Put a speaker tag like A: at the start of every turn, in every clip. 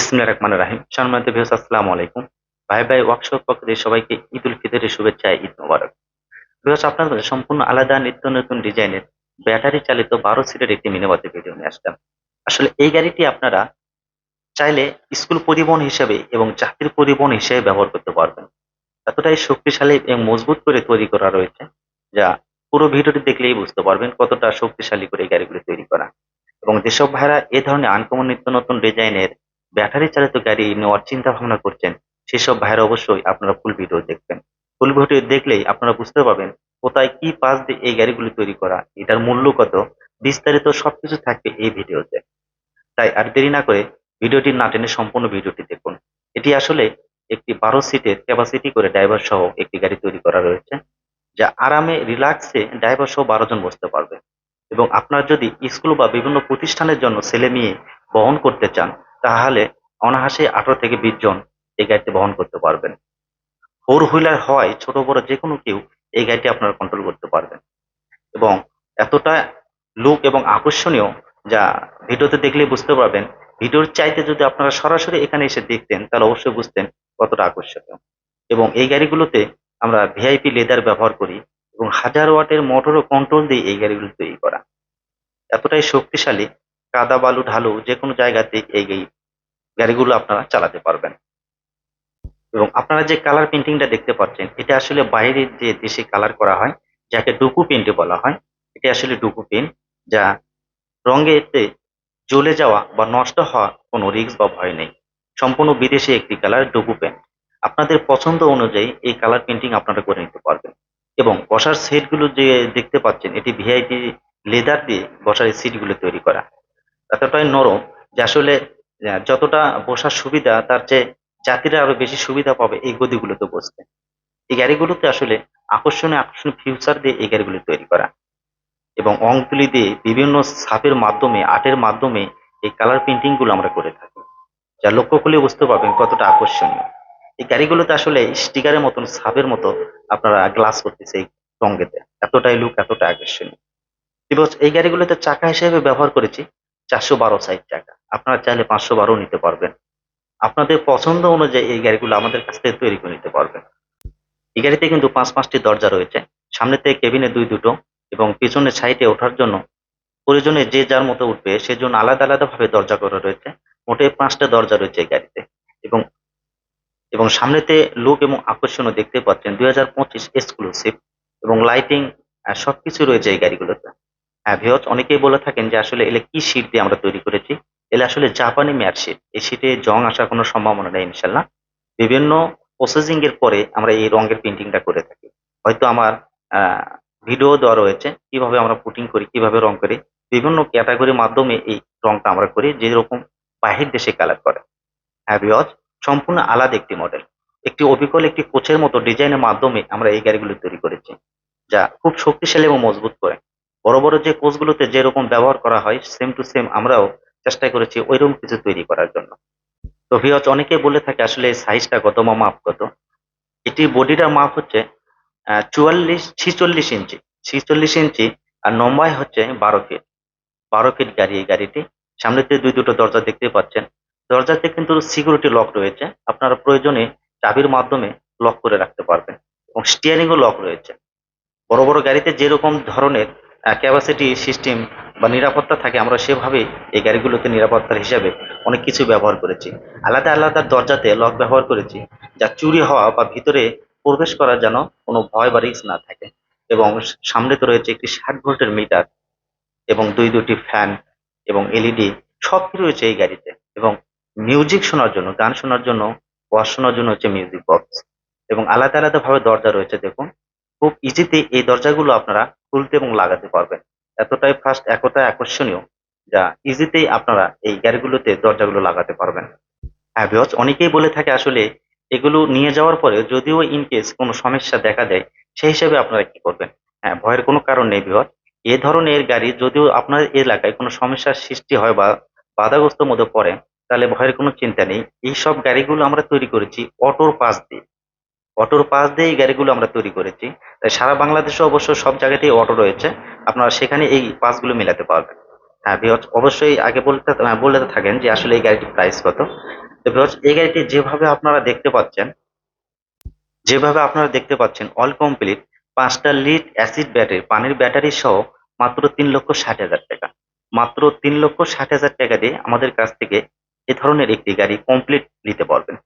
A: বিসমিল্লাহ রহমান রাহিম। সম্মানিত ভিউস আসসালামু আলাইকুম। ভাই ভাই ওয়ার্কশপ পক্ষ সবাইকে ঈদ উল ফিতরের শুভেচ্ছা, ঈদ মোবারক। ভিউস আপনাদের কাছে সম্পূর্ণ আলাদা, নিত্য নতুন ডিজাইনের ব্যাটারি চালিত বারো সিটের একটি মিনিবাতি ভিডিও নিয়ে আসলাম। আসলে এই গাড়িটি আপনারা চাইলে স্কুল পরিবহন হিসেবে এবং চাকরির পরিবহন হিসেবে ব্যবহার করতে পারবেন। এতটাই শক্তিশালী এবং মজবুত করে তৈরি করা রয়েছে, যা পুরো ভিডিওটি দেখলেই বুঝতে পারবেন কতটা শক্তিশালী করে এই গাড়িগুলি তৈরি করা। এবং যেসব ভাইরা এ ধরনের আনকমন নিত্য নতুন ডিজাইনের ব্যাটারি চালিত গাড়ি নেওয়ার চিন্তা ভাবনা করছেন, সেসব ভাইরা অবশ্যই আপনারা ফুল ভিডিও দেখবেন। ফুল ভিডিও দেখলেই আপনারা বুঝতে পারবেন কোথায় কি পাস দিয়ে এই গাড়িগুলি তৈরি করা, এটার মূল্য কত, বিস্তারিত সবকিছু থাকবে এই ভিডিওতে তাই আর দেরি না করে ভিডিওটি না টেনে সম্পূর্ণ ভিডিওটি দেখুন। এটি আসলে একটি বারো সিটের ক্যাপাসিটি করে ড্রাইভার সহ একটি গাড়ি তৈরি করা রয়েছে, যা আরামে রিল্যাক্সে ড্রাইভার সহ বারো জন বসতে পারবে। এবং আপনার যদি স্কুল বা বিভিন্ন প্রতিষ্ঠানের জন্য ছেলে মেয়ে বহন করতে চান তাহলে অনায়াসে আঠারো থেকে বিশ জন এই গাড়িটি বহন করতে পারবেন। ফোর হুইলার হয় ছোট বড় যে কোনো কেউ এই গাড়িটি আপনারা কন্ট্রোল করতে পারবেন। এবং এতটা লুক এবং আকর্ষণীয় যা ভিডিওতে দেখলে বুঝতে পারবেন, ভিডিওর চাইতে যদি আপনারা সরাসরি এখানে এসে দেখতেন, তাহলে অবশ্যই বুঝতেন কতটা আকর্ষণীয়। এবং এই গাড়িগুলোতে আমরা ভিআইপি লেদার ব্যবহার করি এবং হাজার ওয়াটের মোটর ও কন্ট্রোল দিয়ে এই গাড়িগুলো তৈরি করা। এতটাই শক্তিশালী, কাদা, বালু, ঢালু যে কোনো জায়গাতে এই গাড়িগুলো আপনারা চালাতে পারবেন। এবং আপনারা যে কালার পেন্টিংটা দেখতে পাচ্ছেন, এটা আসলে বাইরের যে দেশে কালার করা হয়, যাকে ডুকু পেন্টে বলা হয়, এটা আসলে ডুকু পেন্ট যা রঙেতে জ্বলে যাওয়া বা নষ্ট হওয়া কোনো রিস্ক বা ভয় নেই। সম্পূর্ণ বিদেশি একটি কালার ডুকু পেন্ট আপনাদের পছন্দ অনুযায়ী এই কালার পেন্টিং আপনারা করে নিতে পারবেন। এবং বসার সেটগুলো যে দেখতে পাচ্ছেন, এটি ভিআইপি লেদার দিয়ে বসার সিটগুলো তৈরি করা। এতটাই নরম যে আসলে যতটা বসার সুবিধা, তার চেয়ে যাত্রীরা আরও বেশি সুবিধা পাবে এই গদিগুলোতে বসতে। এই গাড়িগুলোতে আসলে আকর্ষণীয় আকর্ষণীয় ফিউচার দিয়ে এই গাড়িগুলি তৈরি করা। এবং অং তুলি দিয়ে বিভিন্ন ছাপের মাধ্যমে আর্টের মাধ্যমে এই কালার পেন্টিংগুলো আমরা করে থাকি। যা লক্ষ্য করলে বুঝতে পারবেন কতটা আকর্ষণীয়। এই গাড়িগুলোতে আসলে স্টিকারের মতন, ছাপের মতো আপনারা গ্লাস করতেছে এই রঙেতে। এতটাই লুক এতটা আকর্ষণীয়। এবার এই গাড়িগুলোতে চাকা হিসেবে ব্যবহার করেছি। চারশো বারো সাইজ চাকা আপনারা চাইলে পাঁচশো বারো নিতে পারবেন। আপনাদের পছন্দ অনুযায়ী এই গাড়িগুলো আমাদের কাছ থেকে তৈরি করে নিতে পারবেন। এই গাড়িতে কিন্তু পাঁচ পাঁচটি দরজা রয়েছে। সামনে থেকে কেবিনে দুই দুটো এবং পিছনে সাইডে ওঠার জন্য প্রয়োজনে যে যার মতো উঠবে সেজন্য আলাদা আলাদা ভাবে দরজা করা রয়েছে। মোটে পাঁচটা দরজা রয়েছে এই গাড়িতে এবং এবং সামনেতে লুক এবং আকর্ষণও দেখতে পাচ্ছেন। দুই হাজার পঁচিশ এক্সক্লুসিভ এবং লাইটিং সবকিছু রয়েছে এই গাড়িগুলোতে। হ্যাঁ অনেকেই বলে থাকেন যে আসলে এলে কি শীট দিয়ে আমরা তৈরি করেছি? এলে আসলে জাপানি ম্যাট শীট এই শীটে জং আসার কোনো সম্ভাবনা নেই, ইনশাল্লাহ। বিভিন্ন প্রসেসিং এর পরে আমরা এই রঙের পেন্টিংটা করে থাকি। হয়তো আমার ভিডিও দেওয়া রয়েছে, কীভাবে আমরা পুটিং করি, কীভাবে রং করি। বিভিন্ন ক্যাটাগরির মাধ্যমে এই রংটা আমরা করি, যেরকম বাহির দেশে কালার করে। হ্যাঁ ভিওজ সম্পূর্ণ আলাদা একটি মডেল একটি অবিকল একটি কোচের মতো ডিজাইনের মাধ্যমে আমরা এই গাড়িগুলো তৈরি করেছি, যা খুব শক্তিশালী এবং মজবুত করে। বড় বড় যে কোচগুলোতে যেরকম ব্যবহার করা হয় সেম টু সেম আমরাও চেষ্টা করেছি ওইরকম কিছু তৈরি করার জন্য। তো ভিওজ অনেকে বলে থাকে আসলে সাইজটা কত বা মাপ কত? এটি বডিটার মাপ হচ্ছে চুয়াল্লিশ, ছিচল্লিশ ইঞ্চি। ছিচল্লিশ ইঞ্চি আর লম্বাই হচ্ছে বারো ফিট বারো ফিট গাড়ি এই গাড়িটি। সামনেতে দুই দুটো দরজা দেখতে পাচ্ছেন। দরজাতে কিন্তু সিকিউরিটি লক রয়েছে। আপনারা প্রয়োজনে চাবির মাধ্যমে লক করে রাখতে পারবেন এবং স্টিয়ারিংও লক রয়েছে। বড় বড় গাড়িতে যেরকম ধরনের ক্যাপাসিটি সিস্টেম বা নিরাপত্তা থাকে, আমরা সেভাবেই এই গাড়িগুলোতে নিরাপত্তার হিসাবে অনেক কিছু ব্যবহার করেছি। আলাদা আলাদা দরজাতে লক ব্যবহার করেছি, যা চুরি হওয়া বা ভিতরে প্রবেশ করার যেন কোনো ভয় বা রিস্ক না থাকে। এবং সামনে তো রয়েছে একটি ষাট ভোল্টের মিটার এবং দুই দুটি ফ্যান এবং এলইডি সব কিছু রয়েছে এই গাড়িতে। এবং মিউজিক শোনার জন্য, গান শোনার জন্য ওয়াজ শোনার জন্য হচ্ছে মিউজিক বক্স এবং আলাদা আলাদা ভাবে দরজা রয়েছে, দেখুন। খুব ইজিতে এই দরজাগুলো আপনারা খুলতে এবং লাগাতে পারবেন। এতটাই ফাস্ট এতটাই আকর্ষণীয় যা ইজিতেই আপনারা এই গাড়িগুলোতে দরজাগুলো লাগাতে পারবেন। হ্যাঁ অনেকেই বলে থাকে আসলে এগুলো নিয়ে যাওয়ার পরে যদিও ইন কেস কোনো সমস্যা দেখা দেয়, সেই হিসেবে আপনারা কি করবেন? হ্যাঁ ভয়ের কোনো কারণ নেই ভিওজ এ ধরনের গাড়ি যদিও আপনার এলাকায় কোনো সমস্যার সৃষ্টি হয় বা বাধাগ্রস্ত মধ্যে পড়ে, তাহলে ভয়ের কোনো চিন্তা নেই। এই সব গাড়িগুলো আমরা তৈরি করেছি অটোর পাশ দিয়ে। অটোর পাশ দিয়ে এই গাড়িগুলো আমরা তৈরি করেছি। তাই সারা বাংলাদেশে অবশ্য সব জায়গাতেই অটো রয়েছে। আপনারা সেখানে এই পাসগুলো মেলাতে পারবেন। হ্যাঁ ভিওজ অবশ্যই আগে বলতে আহ, বলতে থাকেন যে আসলে এই গাড়িটির প্রাইস কত। তো ভিউয়ার্স এই গাড়িটি যেভাবে আপনারা দেখতে পাচ্ছেন যেভাবে আপনারা দেখতে পাচ্ছেন অল কমপ্লিট পাঁচটা লিড অ্যাসিড ব্যাটারি পানির ব্যাটারি সহ মাত্র তিন লক্ষ ষাট হাজার টাকা। মাত্র তিন লক্ষ ষাট হাজার টাকা দিয়ে আমাদের কাছ থেকে এ ধরনের একটি গাড়ি কমপ্লিট নিতে পারবেন।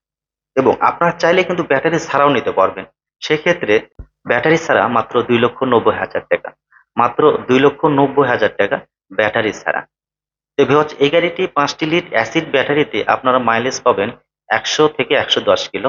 A: এবং আপনারা চাইলে কিন্তু ব্যাটারি ছাড়াও নিতে পারবেন। সেক্ষেত্রে ব্যাটারি ছাড়া মাত্র দুই লক্ষ নব্বই হাজার টাকা। মাত্র দুই লক্ষ নব্বই হাজার টাকা ব্যাটারি ছাড়া। তো ভিউয়ার্স, এই গাড়িটি পাঁচটি লিড অ্যাসিড ব্যাটারিতে আপনারা মাইলেজ পাবেন একশো থেকে একশো দশ কিলো।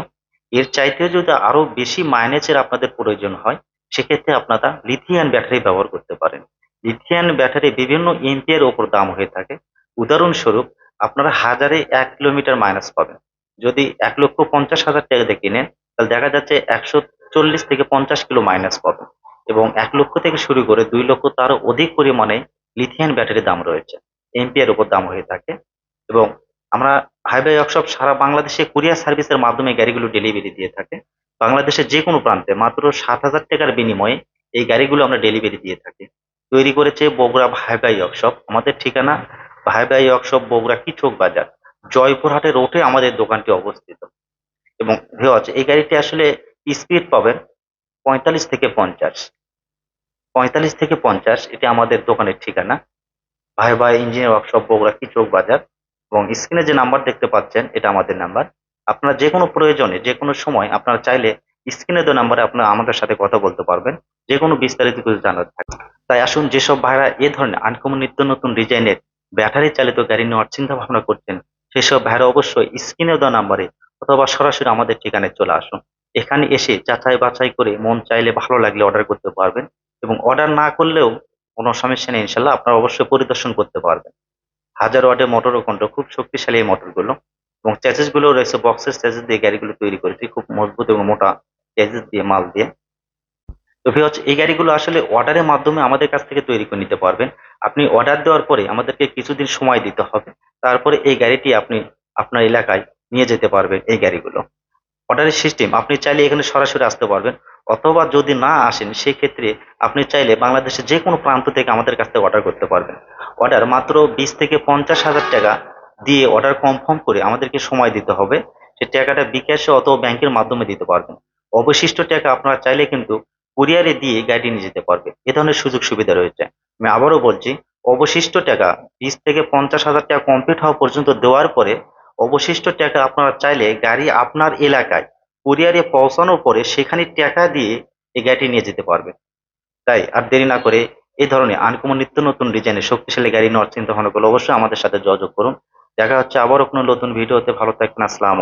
A: এর চাইতেও যদি আরও বেশি মাইলেজের আপনাদের প্রয়োজন হয়, সেক্ষেত্রে আপনারা লিথিয়াম ব্যাটারি ব্যবহার করতে পারেন। লিথিয়াম ব্যাটারি বিভিন্ন এমপিয়ার ওপর দাম হয়ে থাকে। উদাহরণস্বরূপ, আপনারা হাজারে এক কিলোমিটার মাইনাস পাবেন। যদি এক লক্ষ পঞ্চাশ হাজার টাকা দিয়ে কিনেন, তাহলে দেখা যাচ্ছে একশো চল্লিশ থেকে পঞ্চাশ কিলো মাইনাস পাবেন। এবং এক লক্ষ থেকে শুরু করে দুই লক্ষ তারও অধিক পরিমাণে লিথিয়াম ব্যাটারির দাম রয়েছে। এমপিয়ার উপর দাম হয়ে থাকে। এবং আমরা হাইওয়ে ওয়ার্কশপ সারা বাংলাদেশে কুরিয়ার সার্ভিসের মাধ্যমে গাড়িগুলো ডেলিভারি দিয়ে থাকে। বাংলাদেশের যে কোনো প্রান্তে মাত্র সাত হাজার টাকার বিনিময়ে এই গাড়িগুলো আমরা ডেলিভারি দিয়ে থাকি। তৈরি করেছে বগুড়া ভাইবাই ওয়ার্কশপ আমাদের ঠিকানা ভাইবাই ওয়ার্কশপ বগুড়া কিচক বাজার। জয়পুরহাটে রোডে আমাদের দোকানটি অবস্থিত। এবং ভিওয়াচ এই গাড়িটি আসলে স্পিড পাবেন পঁয়তাল্লিশ থেকে পঞ্চাশ। পঁয়তাল্লিশ থেকে পঞ্চাশ, এটি আমাদের দোকানের ঠিকানা। ভাই ভাই, ইঞ্জিনিয়ার ওয়ার্কশপ বগুড়া কিচক বাজার। এবং স্ক্রিনে যে নাম্বার দেখতে পাচ্ছেন, এটা আমাদের নাম্বার আপনারা যে কোনো প্রয়োজনে যে কোনো সময় আপনারা চাইলে স্ক্রিনে দেওয়া নাম্বারে আপনারা আমাদের সাথে কথা বলতে পারবেন। যে কোনো বিস্তারিত কিছু জানার থাকে। তাই আসুন, যেসব ভাইরা এ ধরনের আনকমন নিত্য নতুন ডিজাইনের ব্যাটারি চালিত গাড়ি নেওয়ার চিন্তা ভাবনা করছেন সেসব ভাইরা অবশ্যই স্ক্রিনে দেওয়া নাম্বারে অথবা সরাসরি আমাদের ঠিকানায় চলে আসুন। এখানে এসে যাচাই বাছাই করে মন চাইলে ভালো লাগলে অর্ডার করতে পারবেন এবং অর্ডার না করলেও কোনো সমস্যা নেই, ইনশাল্লাহ আপনারা অবশ্যই পরিদর্শন করতে পারবেন। হাজার ওয়াটের মোটর কন্ঠ খুব শক্তিশালী এই মোটরগুলো এবং চ্যাসেসগুলো রয়েছে বক্সের চ্যাসেস দিয়ে গাড়িগুলো তৈরি করেছি, খুব মজবুত এবং মোটা চ্যাচেস দিয়ে, মাল দিয়ে। তো হচ্ছে এই গাড়িগুলো আসলে অর্ডারের মাধ্যমে আমাদের কাছ থেকে তৈরি করে নিতে পারবেন। আপনি অর্ডার দেওয়ার পরে আমাদেরকে কিছুদিন সময় দিতে হবে। তারপরে এই গাড়িটি আপনি আপনার এলাকায় নিয়ে যেতে পারবেন এই গাড়িগুলো। অর্ডারের সিস্টেম আপনি চাইলে এখানে সরাসরি আসতে পারবেন। অথবা যদি না আসেন সেই ক্ষেত্রে আপনি চাইলে বাংলাদেশের যে কোনো প্রান্ত থেকে আমাদের কাছ থেকে অর্ডার করতে পারবেন। অর্ডার মাত্র বিশ থেকে পঞ্চাশ হাজার টাকা দিয়ে অর্ডার কনফার্ম করে আমাদেরকে সময় দিতে হবে। সে টাকাটা বিকাশে অথবা ব্যাংকের মাধ্যমে দিতে পারবেন। অবশিষ্ট টাকা আপনারা চাইলে কিন্তু কুরিয়ারে দিয়ে গাড়ি নিয়ে যেতে পারবে। এ ধরনের সুযোগ সুবিধা রয়েছে। আমি আবারও বলছি, অবশিষ্ট টাকা বিশ থেকে পঞ্চাশ হাজার টাকা কমপ্লিট হওয়া পর্যন্ত দেওয়ার পরে অবশিষ্ট টাকা আপনারা চাইলে গাড়ি আপনার এলাকায় কুরিয়ারে পৌঁছানোর পরে সেখানে টাকা দিয়ে এই গাড়িটি নিয়ে যেতে পারবে। তাই আর দেরি না করে এই ধরনের আনকমন নিত্য নতুন ডিজাইনের শক্তিশালী গাড়ি নেওয়ার চিন্তা ভাবনা করলে অবশ্যই আমাদের সাথে যোগাযোগ করুন। দেখা হচ্ছে আবারও কোনো নতুন ভিডিওতে ভালো থাকবেন। আসসালাম